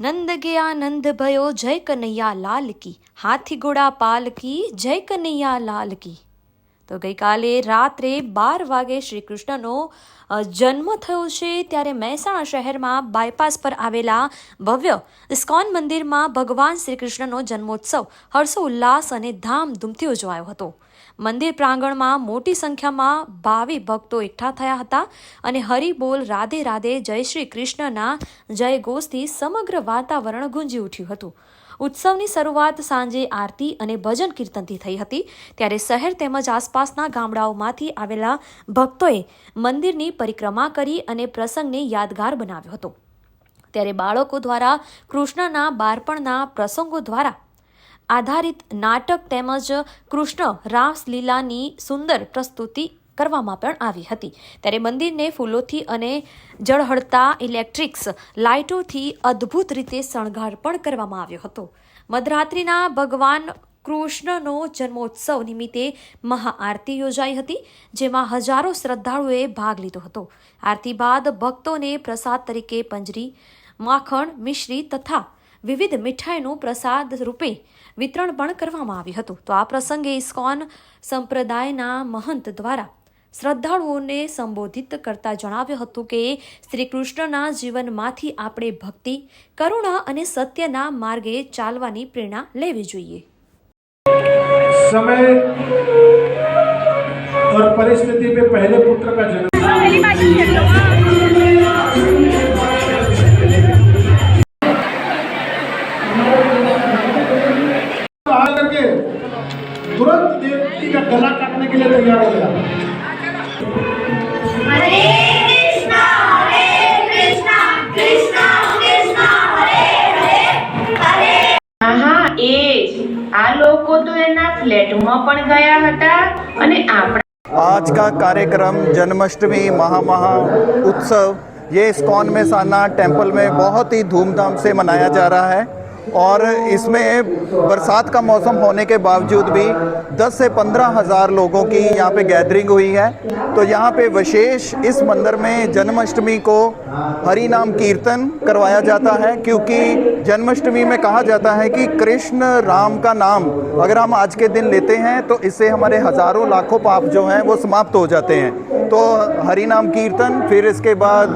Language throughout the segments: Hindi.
નંદ ગયા નંદ ભયો જય કનૈયા લાલ કી હાથી ઘોડા પાલકી જય કનૈયા લાલ કી તો ગઈકાલે રાત્રે બાર વાગે શ્રી કૃષ્ણનો જન્મ થયો છે ત્યારે મહેસાણા શહેરમાં બાયપાસ પર આવેલા ભવ્ય ઇસ્કોન મંદિરમાં ભગવાન શ્રી કૃષ્ણનો જન્મોત્સવ હર્ષો ઉલ્લાસ અને ધામધૂમથી ઉજવાયો હતો. મંદિર પ્રાંગણમાં મોટી સંખ્યામાં ભાવિ ભક્તો એકઠા થયા હતા અને હરિબોલ રાધે રાધે જય શ્રી કૃષ્ણના જય ઘોષથી સમગ્ર વાતાવરણ ગુંજી ઉઠ્યું હતું. ઉત્સવની શરૂઆત સાંજે આરતી અને ભજન કીર્તનથી થઈ હતી. ત્યારે શહેર તેમજ આસપાસના ગામડાઓમાંથી આવેલા ભક્તોએ મંદિરની પરિક્રમા કરી અને પ્રસંગને યાદગાર બનાવ્યો હતો. ત્યારે બાળકો દ્વારા, કૃષ્ણના બાળપણના પ્રસંગો દ્વારા આધારિત નાટક તેમજ કૃષ્ણ રાસલીલાની સુંદર પ્રસ્તુતિ કરવામાં પણ આવી હતી. ત્યારે મંદિરને ફૂલોથી અને જળહળતા ઇલેક્ટ્રિક્સ લાઇટોથી અદ્ભુત રીતે શણગાર પણ કરવામાં આવ્યો હતો. મધરાત્રિના ભગવાન કૃષ્ણનો જન્મોત્સવ નિમિત્તે મહાઆરતી યોજાઈ હતી, જેમાં હજારો શ્રદ્ધાળુઓએ ભાગ લીધો હતો. આરતી બાદ ભક્તોને પ્રસાદ તરીકે પંજરી, માખણ, મિશ્રી તથા વિવિધ મીઠાઈનું પ્રસાદ રૂપે વિતરણ પણ કરવામાં આવ્યું હતું. તો આ પ્રસંગે ઇસ્કોન સંપ્રદાયના મહંત દ્વારા શ્રદ્ધાળુઓને સંબોધિત કરતા જણાવ્યું હતું કે શ્રી કૃષ્ણના જીવનમાંથી આપણે ભક્તિ કરુણા અને સત્યના માર્ગે ચાલવાની પ્રેરણા લેવી જોઈએ समय और परिस्थिति में पहले पुत्र का जन्म आ करके तुरंत देवकी का गला काटने के लिए तैयार हो गया ફ્લેટમાં પણ ગયા હતા અને આપણા आज का कार्यक्रम जन्माष्टमी महामहा उत्सव ये इस्कॉन में साना टेम्पल में बहुत ही धूमधाम से मनाया जा रहा है और इसमें बरसात का मौसम होने के बावजूद भी 10 से पंद्रह हज़ार लोगों की यहाँ पे गैदरिंग हुई है। तो यहाँ पे विशेष इस मंदिर में जन्माष्टमी को हरि नाम कीर्तन करवाया जाता है, क्योंकि जन्माष्टमी में कहा जाता है कि कृष्ण राम का नाम अगर हम आज के दिन लेते हैं तो इससे हमारे हज़ारों लाखों पाप जो हैं, वो समाप्त हो जाते हैं। तो हरि नाम कीर्तन, फिर इसके बाद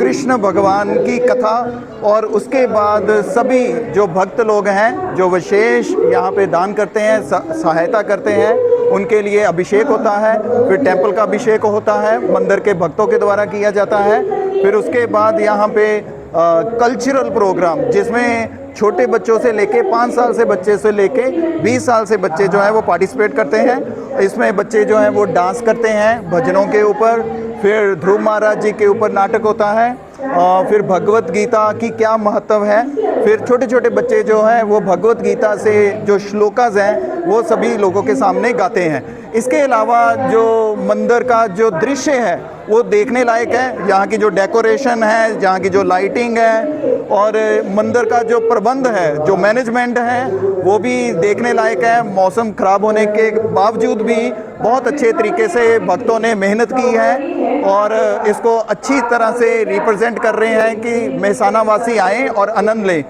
कृष्ण भगवान की कथा, और उसके बाद सभी जो भक्त लोग हैं, जो विशेष यहाँ पे दान करते हैं सहायता करते हैं, उनके लिए अभिषेक होता है, फिर टेंपल का अभिषेक होता है, मंदिर के भक्तों के द्वारा किया जाता है। फिर उसके बाद यहाँ पे कल्चरल प्रोग्राम जिसमें छोटे बच्चों से लेके पाँच साल से बच्चे से लेके बीस साल से बच्चे जो हैं, वो पार्टिसिपेट करते हैं। इसमें बच्चे जो हैं वो डांस करते हैं भजनों के ऊपर, फिर ध्रुव महाराज जी के ऊपर नाटक होता है, और फिर भगवत गीता की क्या महत्व है, फिर छोटे छोटे बच्चे जो हैं वो भगवत गीता से जो श्लोकाज हैं वो सभी लोगों के सामने गाते हैं। इसके अलावा जो मंदिर का जो दृश्य है वो देखने लायक है। यहाँ की जो डेकोरेशन है, यहाँ की जो लाइटिंग है और मंदिर का जो प्रबंध है, जो मैनेजमेंट है, वो भी देखने लायक है। मौसम खराब होने के बावजूद भी बहुत अच्छे तरीके से भक्तों ने मेहनत की है और इसको अच्छी तरह से रिप्रेजेंट कर रहे हैं कि मेहसाना वासी आएँ और आनंद लें।